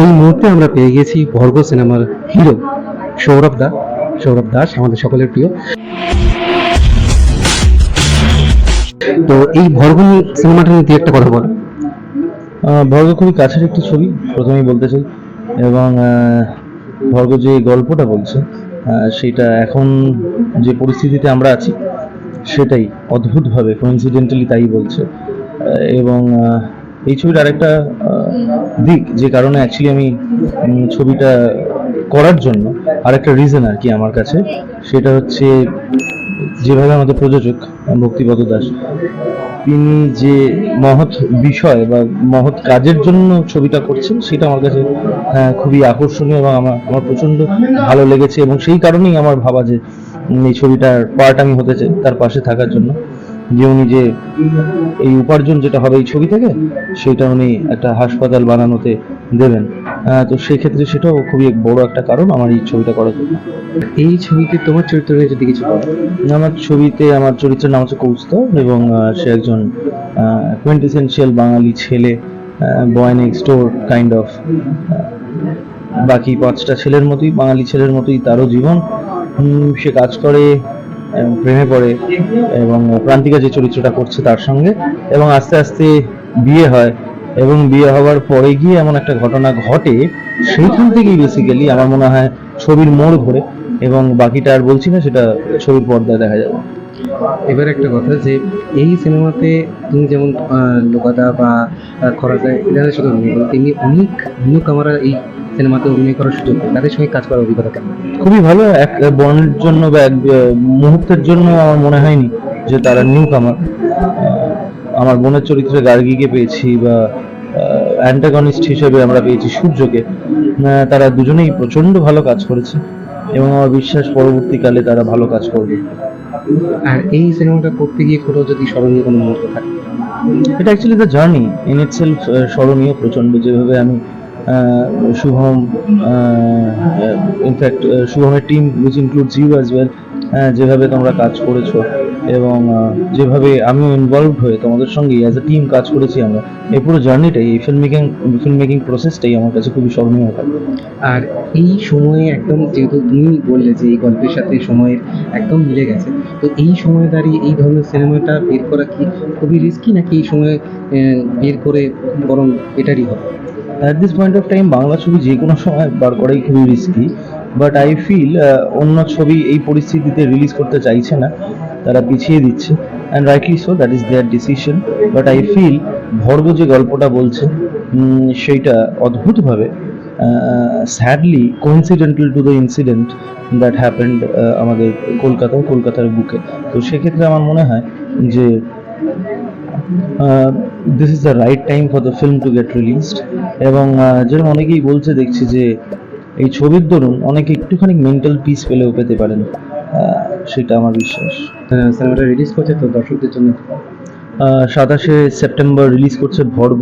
এই মুহূর্তে আমরা পেয়ে গেছি ভর্গ সিনেমার হিরো, সৌরভ দা, সৌরভ দাস, আমাদের সকলের প্রিয়। তো এই ভর্গ সিনেমাটা নিয়ে একটা কথা বল। ভর্গ খুবই কাছের একটি ছবি, প্রথমেই বলতে চাই। এবং ভর্গ যে গল্পটা বলছে সেটা এখন যে পরিস্থিতিতে আমরা আছি, সেটাই অদ্ভুতভাবে কোইন্সিডেন্টালি তাই বলছে। এবং এই ছবির আরেকটা দিক যে কারণে অ্যাকচুয়ালি আমি ছবিটা করার জন্য আরেকটা রিজন আর কি আমার কাছে সেটা হচ্ছে যেভাবে আমাদের প্রযোজক ভক্তিপদ দাস তিনি যে মহৎ বিষয় বা মহৎ কাজের জন্য ছবিটা করছেন সেটা আমার কাছে আহ, খুবই আকর্ষণীয় এবং আমার আমার প্রচণ্ড ভালো লেগেছে এবং সেই কারণেই আমার ভাবা যে এই ছবিটার পার্ট আমি হতে চাই তার পাশে থাকার জন্য। যে উনি যে এই উপার্জন যেটা হবে এই ছবি থেকে সেটা উনি একটা হাসপাতাল বানানোতে দেবেন। তো সেই ক্ষেত্রে সেটাও খুবই বড় একটা কারণ আমার এই ছবিটা করার জন্য। এই ছবিতে তোমার চরিত্র নিয়ে যদি কিছু আমার ছবিতে আমার চরিত্রের নাম হচ্ছে কৌস্তব এবং সে একজন কোয়েন্টিসেন্সিয়াল বাঙালি ছেলে boy next door kind of বাকি পাঁচটা ছেলের মতোই বাঙালি ছেলের মতোই তারও জীবন। সে কাজ করে প্রেমে পড়ে এবং প্রান্তিকা যে চরিত্রটা করছে তার সঙ্গে। এবং আস্তে আস্তে বিয়ে হয় এবং বিয়ে হওয়ার পরে গিয়ে এমন একটা ঘটনা ঘটে, সেইখান থেকেই বেসিক্যালি আমার মনে হয় ছবির মোড় ঘোরে এবং বাকিটা আর বলছি না, সেটা ছবির পর্দায় দেখা যাবে। এবার একটা কথা যে, এই সিনেমাতে তুমি যেমন লোকাদা বা খরাদা এদের সাথে তেমনি অনেক নিউ কামারা এই সিনেমাতে অভিনয় করার সুযোগ পায়। তাদের সঙ্গে কাজ করার অভিজ্ঞতা কেমন? খুবই ভালো। এক বর্ণের জন্য বা এক মুহূর্তের জন্য আমার মনে হয়নি যে তারা নিউ কামার আমার বোনের চরিত্রে গার্গীকে পেয়েছি বা অ্যান্টাগনিস্ট হিসেবে আমরা পেয়েছি সূর্যকে। তারা দুজনেই প্রচণ্ড ভালো কাজ করেছে এবং আমার বিশ্বাস পরবর্তীকালে তারা ভালো কাজ করবে। আর এই সিনেমাটা করতে গিয়ে কোনো যদি স্মরণীয় কোনো মুহূর্ত থাকে? এটা actually the journey in itself স্মরণীয় প্রচণ্ড যেভাবে আমি Shubham in fact শুভমের team which includes you as well যেভাবে তোমরা কাজ করেছ এবং যেভাবে আমিও ইনভলভ হয়ে তোমাদের সঙ্গে অ্যাজ এ টিম কাজ করেছি আমরা, এই পুরো জার্নিটাই এই ফিল্ম মেকিং ফিল্ম মেকিং প্রসেসটাই আমার কাছে খুবই স্মরণীয় থাকবে আর এই সময়ে একদম যেহেতু তুমি বললে যে এই গল্পের সাথে সময়ের একদম মিলে গেছে, তো এই সময়ে দাঁড়িয়ে এই ধরনের সিনেমাটা বের করা কি খুবই রিস্কি নাকি এই সময় বের করে বরং এটারই হবে? At this point of time Bangla ছবি যে কোনো সময় বার করাই খুবই রিস্কি বাট আই ফিল অন্য ছবি এই পরিস্থিতিতে রিলিজ করতে চাইছে না, তারা পিছিয়ে দিচ্ছে and rightly so that is their decision but I feel Bhorgo যে গল্পটা বলছে সেইটা অদ্ভুতভাবে sadly coincidental to the incident that happened আমাদের কলকাতায়, কলকাতার বুকে। তো সেক্ষেত্রে আমার মনে হয় যে this is the right time for the film to get released এবং যেরকম অনেকেই বলছে দেখছি যে এই ছবির দরুন অনেকে একটুখানি মেন্টাল পিস পেলেও পেতে পারেন। সেটা আমার বিশ্বাস। সিনেমাটা রিলিজ করছে তো দর্শকদের জন্য। সাতাশে সেপ্টেম্বর রিলিজ করছে ভর্গ।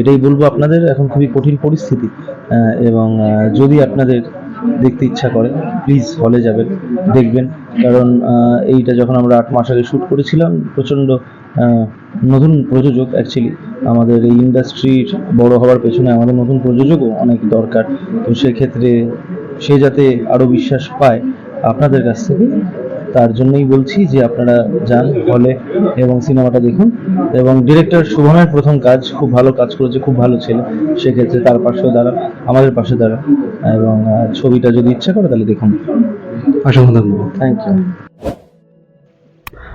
এটাই বলব আপনাদের এখন খুবই কঠিন পরিস্থিতি। এবং যদি আপনাদের দেখতে ইচ্ছা করে প্লিজ হলে যাবেন দেখবেন। কারণ এইটা যখন আমরা আট মাস আগে শ্যুট করেছিলাম প্রচণ্ড নতুন প্রযোজক অ্যাকচুয়ালি আমাদের এই ইন্ডাস্ট্রির বড় হওয়ার পেছনে আমাদের নতুন প্রযোজকও অনেক দরকার। তো সেক্ষেত্রে সে যাতে আরও বিশ্বাস পায় আপনাদের কাছ থেকে তার জন্যই বলছি যে আপনারা যান হলে এবং সিনেমাটা দেখুন। এবং ডিরেক্টর শুভমের প্রথম কাজ খুব ভালো কাজ করেছে খুব ভালো ছিল। সেক্ষেত্রে তার পাশেও দাঁড়ান আমাদের পাশে দাঁড়ান। এবং ছবিটা যদি ইচ্ছা করে তাহলে দেখুন। অসংখ্য ধন্যবাদ। Thank you